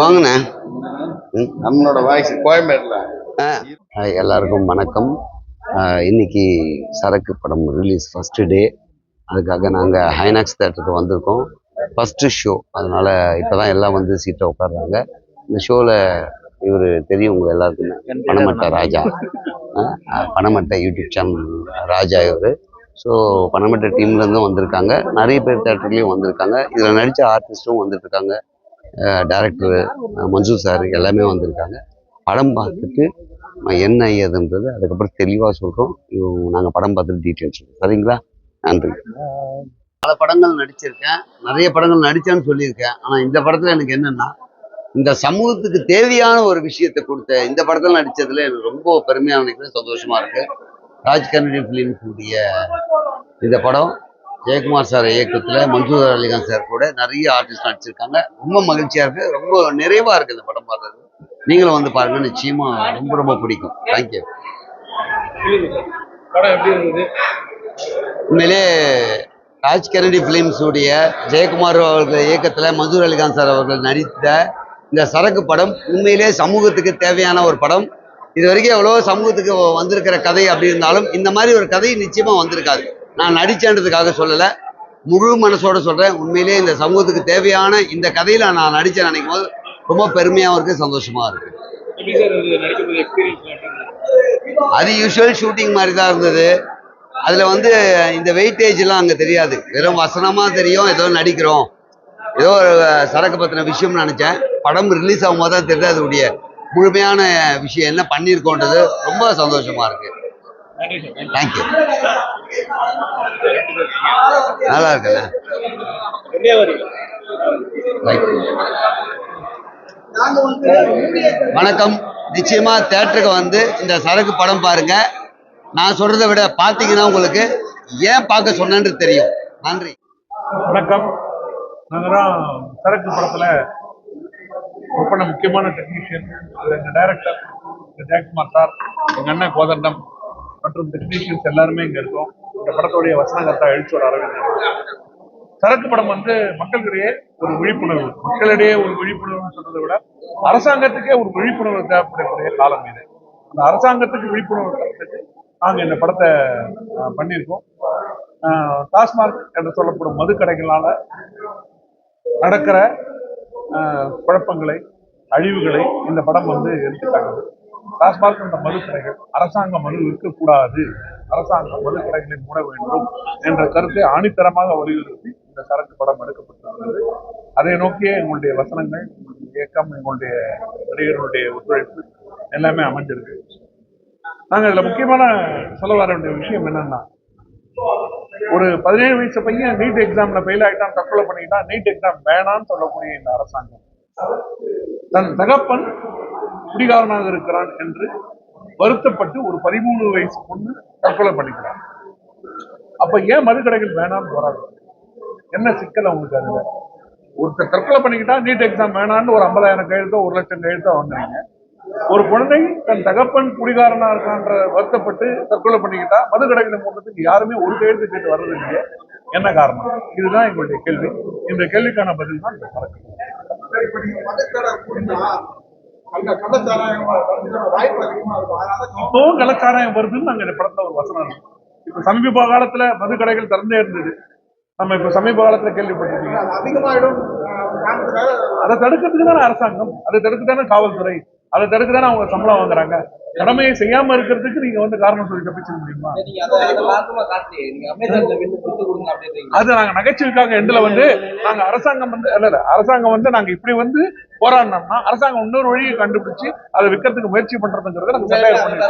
வாங்கண்ணே. நம்மளோட voice hi, எல்லாருக்கும் வணக்கம். இன்னைக்கு சரக்கு படம் ரிலீஸ் ஃபர்ஸ்ட் டே அதுக்காக நாங்கள் ஹைனாக்ஸ் தேட்டருக்கு வந்திருக்கோம். ஃபஸ்ட்டு ஷோ அதனால இப்போ தான் எல்லாம் வந்து சீட்டை உட்காடுறாங்க இந்த ஷோவில் இவர் தெரியும் உங்க எல்லாருக்குமே. பணமட்டை ராஜா. பணமட்டை யூடியூப் சேனல் ராஜா இவர். ஸோ பணமட்டை டீம்லேருந்தும் வந்திருக்காங்க. நிறைய பேர் தேட்டர்லேயும் வந்திருக்காங்க. இதில் நடித்த ஆர்டிஸ்ட்டும் வந்துட்டுருக்காங்க டேரக்டரு மஞ்சு சார் எல்லாமே வந்திருக்காங்க. படம் பார்த்துட்டு என்ன ஏதுன்றது அதுக்கப்புறம் தெளிவாக சொல்கிறோம் நாங்கள் படம் பார்த்துட்டு டீட்டெயில்ஸ் சொல்கிறோம் சரிங்களா? நன்றி. பல படங்கள் நடிச்சிருக்கேன். நிறைய படங்கள் நடித்தேன்னு சொல்லியிருக்கேன். ஆனால் இந்த படத்தில் எனக்கு என்னென்னா இந்த சமூகத்துக்கு தேவையான ஒரு விஷயத்தை கொடுத்த இந்த படத்தில் நடித்ததில் எனக்கு ரொம்ப பெருமையாக நினைக்கிறேன். சந்தோஷமாக இருக்குது ராஜ் கன்னடி ஃபிலிம்ஸுடைய இந்த படம் ஜெயக்குமார் சார் இயக்கத்தில் மன்சூர் அலிகான் சார் கூட நிறைய ஆர்டிஸ்ட் நடிச்சிருக்காங்க. ரொம்ப மகிழ்ச்சியாக இருக்குது ரொம்ப நிறைவாக இருக்குது இந்த படம் பார்த்தது நீங்களும் வந்து பாருங்க. நிச்சயமா ரொம்ப ரொம்ப பிடிக்கும். தேங்க்யூ உண்மையிலே ராஜ் கெனடி ஃபிலிம்ஸ் உடைய ஜெயக்குமார் அவர்கள் இயக்கத்தில் மன்சூர் அலிகான் சார் அவர்கள் நடித்த இந்த சரக்கு படம் உண்மையிலே சமூகத்துக்கு தேவையான ஒரு படம். இது வரைக்கும் எவ்வளோ சமூகத்துக்கு வந்திருக்கிற கதை அப்படி இருந்தாலும் இந்த மாதிரி ஒரு கதை நிச்சயமா வந்திருக்காது. நான் நடிச்சேன்றதுக்காக சொல்லலை. முழு மனசோட சொல்றேன். உண்மையிலே இந்த சமூகத்துக்கு தேவையான இந்த கதையில நான் நடிச்சேன் நினைக்கும் போது ரொம்ப பெருமையாகவும் இருக்கு சந்தோஷமா இருக்கு. எப்படி சார் இருந்தது நடிக்கும்போது எக்ஸ்பீரியன்ஸ் அது யூஷுவல் ஷூட்டிங் மாதிரி தான் இருந்தது. அதுல வந்து இந்த வெயிட்டேஜ்லாம் அங்க தெரியாது. வெறும் வசனமா தெரியும். ஏதோ நடிக்கிறோம். ஏதோ ஒரு சரக்கு பத்தின விஷயம்னு நினைச்சேன். படம் ரிலீஸ் ஆகும்போது தான் தெரியுது அதோடைய முழுமையான விஷயம் என்ன பண்ணியிருக்கோன்றது ரொம்ப சந்தோஷமா இருக்கு. தேங்க்யூ நல்லா இருக்குல்ல. வணக்கம். நிச்சயமா தேட்டருக்கு வந்து இந்த சரக்கு படம் பாருங்க. நான் சொல்றதை விட பார்த்தீங்கன்னா உங்களுக்கு ஏன் பார்க்க சொன்னேன்னு தெரியும். நன்றி. வணக்கம். நாங்கள் தான் சரக்கு படத்தில் ரொம்ப முக்கியமான டெக்னீஷியன் அது எங்கள் டைரக்டர் எங்கள் ஜெயக்குமார் சார் எங்கள் அண்ணன் கோதண்டம் மற்றும் டெக்னீஷியன்ஸ் எல்லாருமே இங்கே இருக்கோம். இந்த படத்துடைய வசனகர்த்தா எழுச்சோர் அரவிந்த் சரக்கு படம் வந்து மக்களிடையே ஒரு விழிப்புணர்வு மக்களிடையே ஒரு விழிப்புணர்வுன்னு சொல்றதை விட அரசாங்கத்துக்கே ஒரு விழிப்புணர்வு தேவைப்படக்கூடிய காலம் இது. அந்த அரசாங்கத்துக்கு விழிப்புணர்வு தரத்துக்கு நாங்கள் இந்த படத்தை பண்ணியிருக்கோம். அஹ், டாஸ்மாக் என்று சொல்லப்படும் மது கடைகளால் நடக்கிற குழப்பங்களை அழிவுகளை இந்த படம் வந்து எடுத்துக்காட்டுது. டாஸ்மாக் என்ற மதுக்கடைகள் அரசாங்க மது இருக்கக்கூடாது அரசாங்க மதுக்கடைகளை மூட வேண்டும் என்ற கருத்தை ஆணித்தரமாக வலியுறுத்தி இந்த சரக்கு படம் எடுக்கப்பட்டிருக்கிறது. அதை நோக்கியே எங்களுடைய வசனங்கள் இயக்கம் எங்களுடைய நடிகர்களுடைய ஒத்துழைப்பு எல்லாமே அமைஞ்சிருக்கு. நாங்கள் இதில் முக்கியமான சொல்ல வர வேண்டிய விஷயம் என்னன்னா ஒரு பதினேழு வயசு பையன் நீட் எக்ஸாம்ல ஃபெயில் ஆகிட்டான் தற்கொலை பண்ணிக்கிட்டான் நீட் எக்ஸாம் வேணான்னு சொல்லக்கூடிய இந்த அரசாங்கம். தன் தகப்பன் குடிகாரனாக இருக்கிறான் என்று வருத்தப்பட்டு ஒரு பதிமூணு வயசு பொண்ணு தற்கொலை பண்ணிக்கிறான். அப்ப ஏன் மதுக்கடைகள் வேணாம்னு வராது என்ன சிக்கல் அவங்களுக்கு அதுல? ஒருத்தர் தற்கொலை பண்ணிக்கிட்டா நீட் எக்ஸாம் வேணான்னு ஒரு ஐம்பதாயிரம் கையெழுத்தோ ஒரு லட்சம் கையெழுத்தோ வாங்குறீங்க. ஒரு குழந்தை தன் தகப்பன் குடிகாரனா இருக்கான்ற வருத்தப்பட்டு தற்கொலை பண்ணிக்கிட்டா மதுக்கடைகளை மூடுறதுக்கு யாருமே ஒரு கையெழுத்து கேட்டு வர்றது இல்லையே. என்ன காரணம்? இதுதான் எங்களுடைய கேள்வி. இந்த கேள்விக்கான பதில் தான் இந்த அதனால இப்பவும் கலாச்சாரம் வருதுன்னு நாங்க இந்த படத்துல ஒரு வசனம் இருக்கு. இப்ப சமீப காலத்துல மதுக்கடைகள் திறந்தே இருந்தது. நம்ம இப்ப சமீப காலத்துல கேள்விப்பட்டிருக்கீங்க. அதை தடுக்கிறதுக்கு தானே அரசாங்கம். அதை தடுக்க தானே காவல்துறை. அதை தடுக்க தானே அவங்க சம்பளம் வாங்குறாங்க? கடமையை செய்யாம இருக்கிறதுக்கு நீங்க வந்து காரணம் சொல்லி தப்பிச்சிட முடியுமா? அதை நீங்க நகைச்சுவைக்காக எண்டுல வந்து நாங்க அரசாங்கம் வந்து இல்ல இல்ல அரசாங்கம் வந்து நாங்க இப்படி வந்து போராடினோம்னா அரசாங்கம் இன்னொரு வழியை கண்டுபிடிச்சு அதை விற்கிறதுக்கு முயற்சி பண்றதுங்கிறத கொண்டிருக்கீங்களா?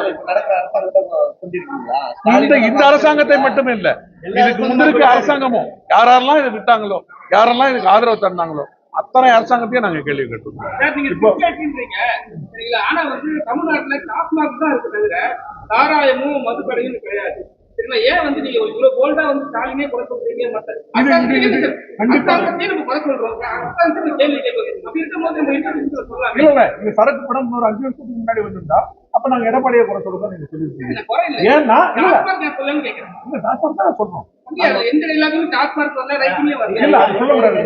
இந்த இந்த அரசாங்கத்தை மட்டுமே இல்ல. இதுக்கு முந்திருக்க அரசாங்கமும் யாரெல்லாம் இதை விட்டாங்களோ யாரெல்லாம் இதுக்கு ஆதரவு தந்தாங்களோ அத்தனை அரசாங்கத்தையும் நாங்க கேள்வி கேட்டிருக்கோம். ஆனா வந்து தமிழ்நாட்டுல டாஸ்மாக் தான் இருக்கு தவிர சாராயமும் மதுக்கடையும் கிடையாது. ஏன் வந்து நீங்க இவ்வளவு போல்டா வந்து ஸ்டாலினே குறை சொல்றீங்க சரக்கு படம் ஒரு அஞ்சு வருஷத்துக்கு முன்னாடி வந்திருந்தா அப்ப நாங்க எடப்பாடியை குறை சொல்றதா நீங்க சொல்லிருக்கீங்க இல்ல குறை இல்ல. ஏன்னா இல்ல. இல்ல டாக்டர் தான் சொல்றோம். எந்த எல்லாத்துக்கும் டாஸ்மார்க் வரல ரைட்டிங்கே இல்ல வரல அது சொல்லக்கூடாது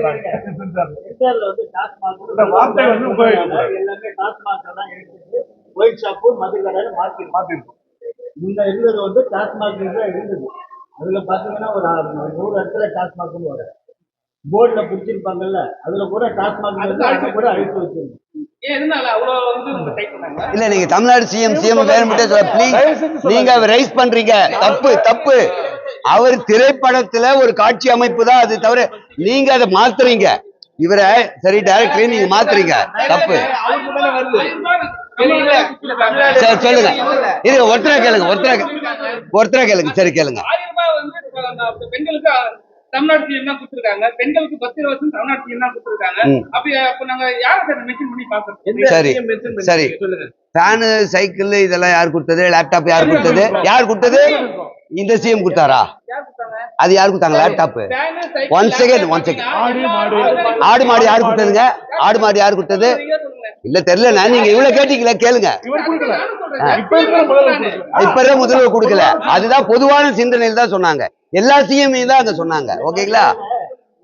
சென்சார்ல வந்து டாஸ்மாக் இந்த வார்த்தை வந்து உபயோகிக்கக்கூடாது. எல்லாமே டாஸ்மாக் தான் இருக்குது. ஒயிட் ஷாப்பு மதுக்கடைன்னு மாற்றி மாத்திருக்கோம். முன்ன இருந்தது வந்து டாஸ்மாக் தான் இருந்தது. அதுல பாத்தீங்கன்னா ஒரு நூறு இடத்துல டாஸ்மாக்னு வரும். போர்டுல பிடிச்சிருப்பாங்கல்ல அதுல கூட டாஸ்மாக் கூட அழித்து வச்சிருந்தோம் இல்ல நீங்க தமிழ்நாடு சிஎம் சிஎம் ப்ளீஸ் நீங்க ரைஸ் பண்றீங்க. தப்பு தப்பு. அவர் திரைப்படத்துல ஒரு காட்சி அமைப்பு தான் அது தவிர நீங்க அதை மாத்துறீங்க. இவரை சரி டைரக்டர் நீங்க மாத்துறீங்க. தப்பு. சரி சொல்லுங்க. இது ஒருத்தரா கேளுங்க ஒருத்தரா ஒருத்தரா கேளுங்க சரி கேளுங்க. தமிழ்நாடு சிஎம் தான் கொடுத்துருக்காங்க. பெண்களுக்கு பத்து இலவசம் தமிழ்நாடு சிஎம் தான் கொடுத்துருக்காங்க. ம். அப்ப நாங்க யாரை சார் மென்ஷன் பண்ணி பாக்குறோம் சரி, சரி. சொல்லுங்க. ஃபேனு சைக்கிள் இதெல்லாம் யார் கொடுத்தது? லேப்டாப் யார் கொடுத்தது? யார் கொடுத்தது? இந்த சிஎம் கொடுத்தாரா? யார் கொடுத்தாங்க அது யார் கொடுத்தாங்க? Laptop second, laptop one second. ஆடு, மாடு. யார் கொடுத்ததுங்க? ஆடு மாடு யார் கொடுத்தது? நீங்க. இல்ல தெரியல நீங்க இவ்வளவு கேட்டீங்களே? கேளுங்க. இவர் கொடுக்கல. நானும் சொல்றேன். இப்ப இருக்கிற முதல்வர் கொடுக்கல. இப்ப இருக்க முதல்வர் கொடுக்கல. அதுதான் பொதுவான சிந்தனையில் தான் சொன்னாங்க. எல்லா சிஎம் தான் அங்க சொன்னாங்க. ஓகேங்களா?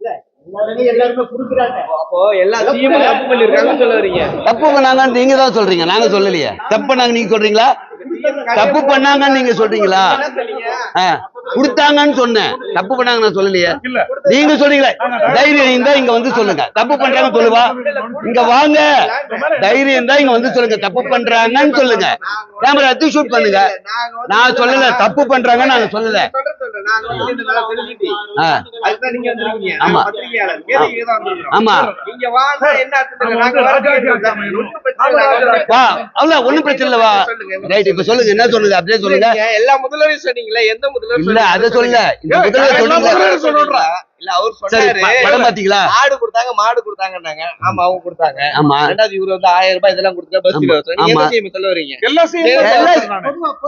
இல்ல எல்லாருமே எல்லாருமே கொடுக்குறாங்க அப்போ எல்லா சிஎம் தப்பு பண்ணாங்கன்னு நீங்க தான் சொல்றீங்க. நாங்க சொல்லலையே. தப்பு பண்ணாங்க நீங்க சொல்றீங்களா? தப்பு பண்ணாங்கன்னு நீங்க சொல்றீங்களா? கொடுத்தாங்கன்னு சொன்னேன். தப்பு பண்ணாங்க நான் சொல்லலையே. நீங்க சொல்றீங்களே. தைரியம் இருந்தா இங்க வந்து சொல்லுங்க. தப்பு பண்றாங்கன்னு சொல்லுவா? இங்க வாங்க. தைரியம் இருந்தா இங்க வந்து சொல்லுங்க. தப்பு பண்றாங்கன்னு சொல்லுங்க. கேமரா எடுத்து ஷூட் பண்ணுங்க. நான் சொல்லல. தப்பு பண்றாங்கன்னு நாங்க சொல்லல. ஆமா. ஆமா. ஒண்ணும் பிரச்சனை இல்ல. நாங்க வரல. வா அவ்வளவு ஒண்ணும் பிரச்சனை இல்ல வா. ரைட் இப்ப சொல்லுங்க? என்ன சொல்லுங்க அப்படியே சொல்லுங்க. எல்லா முதல்வரையும் சொன்னீங்களே எந்த முதல்வர் இல்ல அத சொல்ல இந்த முதல்வர் சொல்லுங்க. இல்ல அவர் சொன்னாரு. படம் பாத்தீங்களா மாடு கொடுத்தாங்க மாடு கொடுத்தாங்கன்னாங்க. ஆமா அவங்க கொடுத்தாங்க. ஆமா. ரெண்டாவது இவரு வந்து ஆயிரம் ரூபாய் இதெல்லாம் கொடுத்தா பஸ் நீங்க. என்ன சொல்ல வரீங்க? எல்லா சிஎம்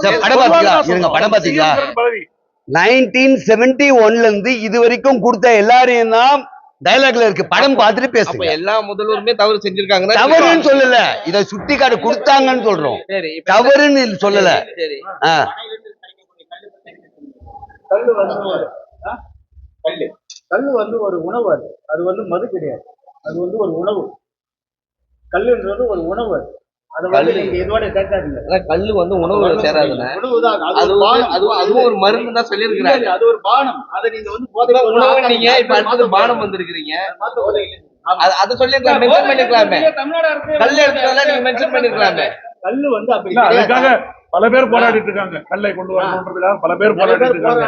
சரி, படம் பாத்தீங்களா இருங்க படம் பாத்தீங்களா பதவி நைன்டீன் செவன்டி ஒன்ல இருந்து இது வரைக்கும் கொடுத்த எல்லாரையும் தான் டயலாக்ல இருக்கு. படம் பார்த்துட்டு அப்ப பேசுங்க எல்லா முதல்வருமே தவறு செஞ்சிருக்காங்கன்னா தவறுன்னு சொல்லல. இத சுட்டி காட்டு கொடுத்தாங்கன்னு சொல்றோம். தவறுன்னு சொல்லல. கல்லு வந்து ஒரு? கல்லு. கல்லு வந்து ஒரு உணவு அது. அது வந்து மது கிடையாது. அது வந்து ஒரு உணவு. கல்லுன்றது ஒரு உணவு அது. கல்லு. வந்து உணவுல சேராதுண்ணே உணவு தான். அது அது ஒரு வந்து பானம். அதுவும் அதுவும் ஒரு மருந்து தான் சொல்லியிருக்கிறாங்க அது ஒரு பானம். அதை நீங்க வந்து உணவு. நீங்க இப்ப அடுத்தது மாத்த பானம். வந்திருக்கிறீங்க. அது சொல்லிருக்கலாம் மென்ஷன் பண்ணிருக்கலாமே தமிழ்நாடு அரசு கல் எடுத்ததெல்லாம் நீங்க மென்ஷன் பண்ணிருக்கலாமே கல்லு வந்து அப்படி. அதுக்காக பல பேர் போராடிட்டு இருக்காங்க. கல்லை கொண்டு வரணுன்றதுக்காக பல பேர் போராடிட்டு பேர் இருக்காங்க.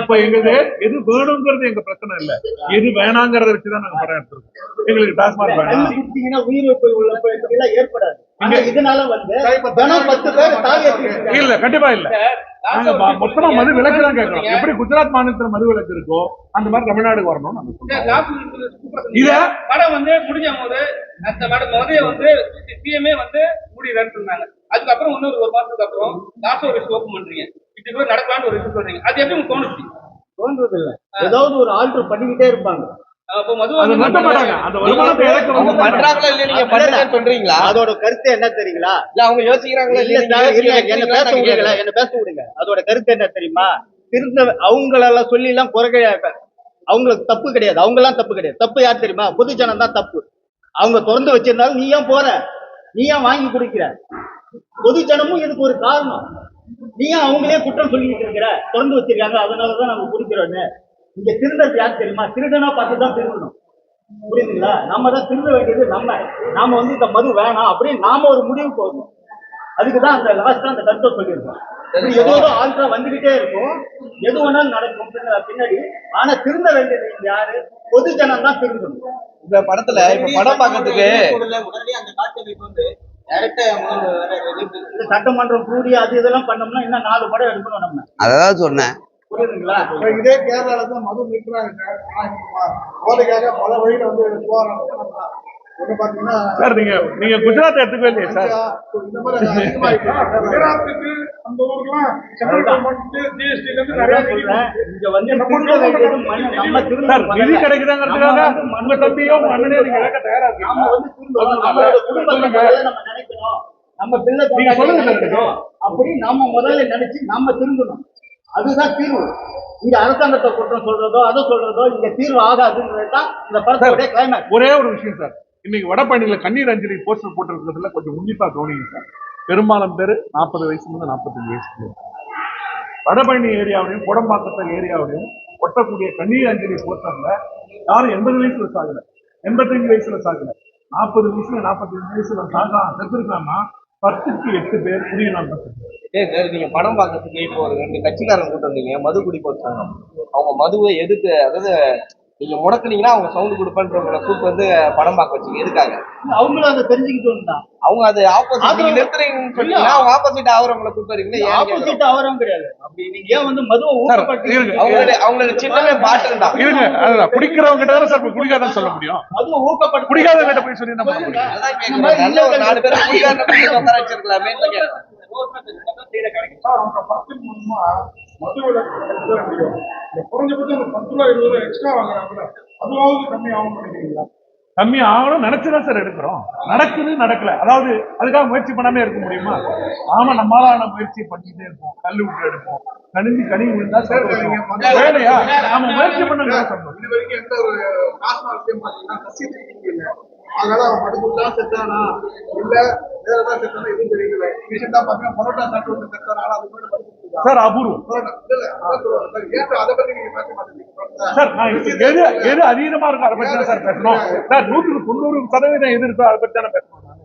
இப்ப எங்களுக்கு எது வேணுங்கிறது எங்க பிரச்சனை இல்ல. எது வேணாங்கிறத வச்சுதான் நாங்க படம் எடுத்திருக்கோம் எங்களுக்கு டாஸ்மாக் வேணாம். உயிர் போய் உள்ள போய் இப்படி எல்லாம் ஏற்படாது. இதனால வந்து பத்து பேர் இல்ல கண்டிப்பா இல்ல. நாங்க மொத்தமா மது விலக்கு தான் கேட்கறோம். எப்படி குஜராத் மாநிலத்துல மது விலக்கு இருக்கோ அந்த மாதிரி தமிழ்நாடுக்கு வரணும் நாங்க சொல்றோம். இத படம் வந்து முடிஞ்ச போது அந்த படம் முதல்ல வந்து சிஎம்ஏ வந்து மூடிடுறேன்னு சொன்னாங்க அதுக்கப்புறம் இன்னொரு ஒரு மாசத்துக்கு அப்புறம் லாஸ்ட் ஒரு ஓப்பன் பண்றீங்க. இப்படி கூட நடக்கலாம்னு ஒரு விஷயம் சொல்றீங்க. அது எப்படி உங்களுக்கு தோணுச்சு? தோன்றது இல்ல. ஏதாவது ஒரு ஆல்டர் பண்ணிக்கிட்டே இருப்பாங்க. சொல்றீங்களா? அதோட கருத்து என்ன தெரியுங்களா? இல்ல அவங்க யோசிக்கிறாங்களா என்ன பேச விடுங்களா என்ன பேச விடுங்க அதோட கருத்து என்ன தெரியுமா? திருந்த அவங்களெல்லாம் சொல்லி எல்லாம் குறை அவங்களுக்கு தப்பு கிடையாது. அவங்க எல்லாம் தப்பு கிடையாது. தப்பு யார் தெரியுமா? பொதுஜனம் தான் தப்பு. அவங்க திறந்து வச்சிருந்தாலும் நீ ஏன் போற? நீ ஏன் வாங்கி குடிக்கிற? பொதுஜனமும் இதுக்கு ஒரு காரணம். நீ ஏன் அவங்களே குற்றம் சொல்லிட்டு இருக்கிற? திறந்து வச்சிருக்காங்க. அதனாலதான் நம்ம குடிக்கிறோன்னு இங்க திருந்தது யார் தெரியுமா? திருடனா பார்த்து தான் திருடணும். புரியுதுங்களா? நம்ம தான் திருந்த வேண்டியது நம்ம. நாம வந்து இந்த மது வேணாம் அப்படின்னு நாம ஒரு முடிவு போடணும். அதுக்கு தான் அந்த லாஸ்டா அந்த கருத்தை சொல்லியிருக்கோம். ஏதோ ஆல்ட்ரா வந்துகிட்டே இருக்கும். எது வேணாலும் நடக்கும். பின்ன- பின்னாடி. ஆனா திருந்த வேண்டியது யாரு? பொதுஜனம் தான் திருந்தணும் இந்த படத்துல இப்ப படம் பாக்கிறதுக்கு இந்த சட்டமன்றம் கூடி அது இதெல்லாம் பண்ணோம்னா இன்னும் நாலு படம் எடுக்கணும் நம்ம. அதான் சொன்னேன். இதே கேரளால தான் மது இப்ப போதைக்காக பல வழியில வந்து போறாங்க சார் நீங்க நீங்க குஜராத் எடுத்துக்கவே இல்லையே சார்? குஜராத்துக்கு அந்த ஊருக்குலாம் சென்ட்ரல் கவர்மெண்ட் ஜிஎஸ்டி இங்க வந்து சார் நிதி கிடைக்குதாங்கிறதுக்காக உங்க தம்பியோ உங்க அண்ணனையோ நீங்க இழக்க தயாரா முதல்ல நம்ம நினைக்கணும். நம்ம பிள்ளை சொல்லுங்க அப்படி நாம முதல்ல நினைச்சு நாம திருந்தணும். அதுதான் தீர்வு. இங்க அரசாங்கத்தை குற்றம் சொல்றதோ அதை சொல்றதோ இங்க தீர்வு ஆகாதுன்றது தான் இந்த படத்தோட கிளைமேக்ஸ் ஒரே ஒரு விஷயம் சார். இன்னைக்கு வடபழனியில கண்ணீர் அஞ்சலி போஸ்டர் போட்டிருக்கிறதுல கொஞ்சம் உன்னிப்பா கவனிங்க சார். பெரும்பாலும் பேர் நாற்பது வயசுல இருந்து நாற்பத்தஞ்சு வயசுக்கு வடபழனி ஏரியாவிலையும் குடம்பாக்கத்த ஏரியாவிலையும் ஒட்டக்கூடிய கண்ணீர் அஞ்சலி போஸ்டர்ல யாரும் எண்பது வயசுல சாகல. எண்பத்தஞ்சு வயசுல சாகல. நாற்பது வயசுல நாற்பத்தஞ்சு வயசுல சாகா செத்துருக்காங்கன்னா பத்துக்கு எட்டு பேர் குடியினால் பத்து ஏய் சார் நீங்க படம் பார்க்கறதுக்கு இப்போ ஒரு ரெண்டு கட்சிக்காரங்க கூட்டு வந்தீங்க மது குடிப்போர் சங்கம். அவங்க மதுவை எதுக்கு அதாவது நீங்க முடக்குனீங்கன்னா அவங்க சவுண்ட் கொடுப்பேன்றவங்களை கூட்டு வந்து படம் பார்க்க வச்சீங்க. எதுக்காக? அவங்களும் அதை தெரிஞ்சுக்கிட்டு அவங்க அது ஆப்போசிட் நிறுத்துறீங்கன்னு சொன்னீங்கன்னா அவங்க ஆப்போசிட் ஆகிறவங்களை கூட்டு வரீங்களா. ஆப்போசிட் அவரும் கிடையாது. அப்படி நீங்க ஏன் வந்து மதுவை ஊக்கப்படுத்தி இருங்க. அவங்களோட அவங்களோட சின்னமே பாட்டில் தான். இருங்க அதுதான். குடிக்கிறவங்க கிட்ட தானே சார் குடிக்காதன்னு சொல்ல முடியும். மதுவை ஊக்கப்படுத்தி குடிக்காதவங்க கிட்ட போய் சொல்லி என்ன பண்ண முடியும் அதான் கேக்குறேன் நல்ல ஒரு நாலு பேர் கூட்டி உட்கார வச்சிருக்கலாமே கேக்குறேன் சார் அவங்க படத்தின் மூலமா மது விலக்கு எடுக்க முடியும் இந்த குறைஞ்சபட்சம் அந்த பத்து ரூபா இருபது ரூபா எக்ஸ்ட்ரா வாங்குறாங்கல்ல அதுவாவது கம்மி ஆகும் நினைக்கிறீங்களா கம்மி ஆகணும் நினைச்சுதான் சார் எடுக்கிறோம் நடக்குது நடக்கல அதாவது அதுக்காக முயற்சி பண்ணாம இருக்க முடியுமா ஆமா நம்மளான முயற்சி பண்ணிட்டே இருப்போம் கல்லு விட்டு எடுப்போம் கணிஞ்சு கனி விழுந்தா சந்தோஷம். வேலையா நாம முயற்சி பண்ணுங்க அதனால அவன் மடுக்குள்ளா செத்தானா? இல்ல வேற ஏதாவது செத்தானா எதுவும் தெரியல ரீசெண்டா பாத்தீங்கன்னா பரோட்டா சாப்பிட்டு வந்து செத்தானா அது கூட சார் அபூர்வம். அதை பத்தி நீங்க பேச மாட்டேங்கிறீங்க? சார் எது எது அதிகமா இருக்கோ அதை பத்தி தான் சார் பேசணும். சார் நூற்றுக்கு தொண்ணூறு சதவீதம் எது இருக்கோ அதை பத்தி தானே பேசணும். நானு.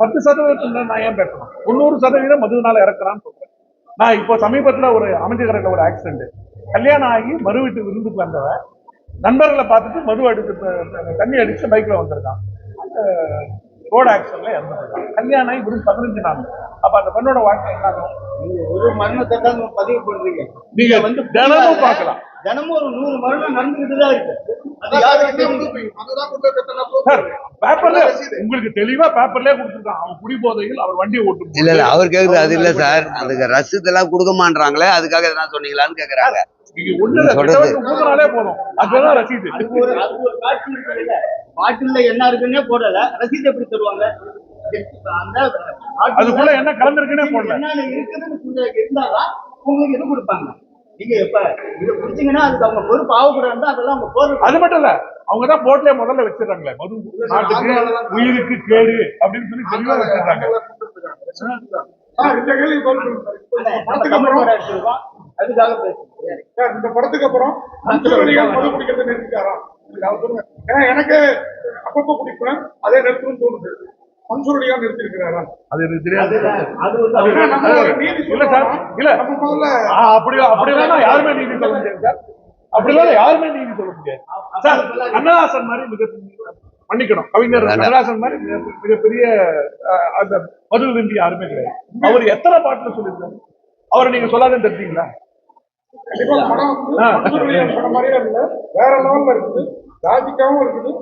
பத்து சதவீதம் நான் ஏன் பேசணும்? தொண்ணூறு சதவீதம் மதுவினால இறக்குறான்னு சொல்றேன். நான் இப்போ சமீபத்துல ஒரு அமைச்சகரில் ஒரு ஆக்சிடென்ட் கல்யாணம் ஆகி மறு வீட்டு விருந்துக்கு வந்தவன் நண்பர்களை பார்த்துட்டு மது அடிச்சு தண்ணி அடிச்சு பைக்ல வந்திருக்கான். ரோடு ஆக்சிடென்ட்ல இறந்துருக்கான் கல்யாணம் ஆகி வெறும் பதினஞ்சு நாள். அப்ப அந்த பெண்ணோட வாழ்க்கை என்ன? நீங்க ஒரு மரணத்தை தான் பதிவு பண்றீங்க. நீங்க தினமும் பார்க்கலாம். தினமும் ஒரு நூறு மரணம் நடந்துகிட்டு தான் இருக்கு. உங்களுக்கு தெளிவா பேப்பர்லயே கொடுத்துருக்கான். அவன் குடிபோதையில் அவர் வண்டியை ஓட்டு இல்ல இல்ல அவர் கேக்குறது அது இல்ல சார் அதுக்கு ரசீதெல்லாம் கொடுக்க மாட்டாங்களே அதுக்காக எதனா சொன்னீங்களான்னு கேக்குறாங்க. பாட்டில்ல என்ன இருக்குன்னே போடல. ரசீது எப்படி தருவாங்க? அதுக்குள்ள என்ன கலந்துருக்குன்னே போடல. என்னென்ன இருக்குதுன்னு சொல்ல இருந்தாதான் உங்களுக்கு இது கொடுப்பாங்க. நீங்க இப்ப இதை குடிச்சீங்கன்னா அதுக்கு அவங்க பொறுப்பு ஆகக்கூடாது அதெல்லாம் அவங்க பொறுப்பு அது மட்டும் இல்ல அவங்க தான் போட்லயே முதல்ல வச்சிடறாங்களே. மது நாட்டுக்கு உயிருக்கு கேடு அப்படின்னு சொல்லி தெளிவா வச்சிருக்காங்க சார் இந்த கேள்வி இந்த படத்துக்கு அப்புறம்? அதுக்காக பேசுறேன் சார் இந்த படத்துக்கு அப்புறம் மன்சூரடிகள் மது குடிக்கிறது நிறுத்திட்டாரா ஏன்னா எனக்கு அப்பப்போ குடிப்பேன் அதே நிறுத்தணும்னு தோணுது. மன்சூரடியா நிறுத்தி இருக்கிறாரா அது எனக்கு தெரியாது. இல்ல சார். இல்ல. ஆ, அப்படி அப்படிலாம் யாருமே நீதி சொல்ல முடியாது சார். யாருமே நீதி சொல்ல முடியாது. சார் கண்ணதாசன் மாதிரி மிக மன்னிக்கணும். கவிஞர். கண்ணதாசன் மாதிரி மிக- மிகப்பெரிய அந்த மது விரும்பி யாருமே கிடையாது. அவர் எத்தனை பாட்டுல சொல்லியிருக்காரு? அவரை நீங்க சொல்லாதுன்னு தெரிஞ்சீங்களா வேற லெவல்ல இருக்குது. ராஜிக்காவும் இருக்குது.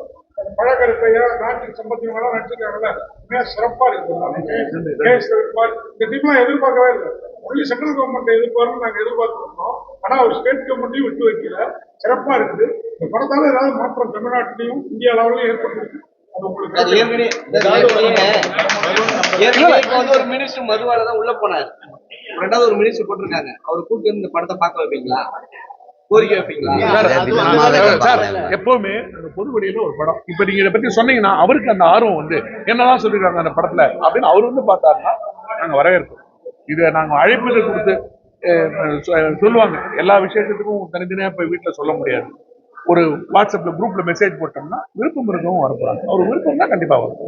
பழக்கருப்பையா நாட்டுக்கு சம்பத்தியமெல்லாம் நடிச்சிருக்காங்கல்ல சிறப்பா இருக்குது கே. சிவகுமார் இந்த டீம்லாம் எதிர்பார்க்கவே இல்லை. ஒன்லி சென்ட்ரல் கவர்மெண்ட் எதிர்பார்க்கணும் நாங்க எதிர்பார்த்துருந்தோம். ஆனா ஒரு ஸ்டேட் கவர்மெண்ட்டையும் விட்டு வைக்கல. சிறப்பா இருக்குது. இந்த படத்தால ஏதாவது மாற்றம் தமிழ்நாட்டிலையும் இந்தியா லெவலையும் ஏற்பட்டிருக்கு. ஒரு மினிஸ்டர் மதுவால தான் உள்ள போனாரு. ரெண்டாவது ஒரு மினிஸ்டர் போட்டிருக்காங்க. அவர் கூட்டு இந்த படத்தை பார்க்க வைப்பீங்களா? கோரிக்கை வைப்பீங்களா? சார், எப்பவுமே அந்த பொது வெளியில ஒரு படம். இப்ப நீங்க இதை பத்தி சொன்னீங்கன்னா அவருக்கு அந்த ஆர்வம் வந்து என்னதான் சொல்லிருக்காங்க அந்த படத்துல அப்படின்னு அவர் வந்து பார்த்தாருன்னா நாங்க வரவேற்போம் இதை நாங்க அழைப்புகள் கொடுத்து சொல்லுவாங்க. எல்லா விசேஷத்துக்கும் தனித்தனியா போய் வீட்டுல சொல்ல முடியாது. ஒரு வாட்ஸ்அப்ல குரூப்ல மெசேஜ் போட்டோம்னா விருப்பம் இருக்கவும் வரப்போறாங்க. அவர் விருப்பம் தான் கண்டிப்பா வரும்.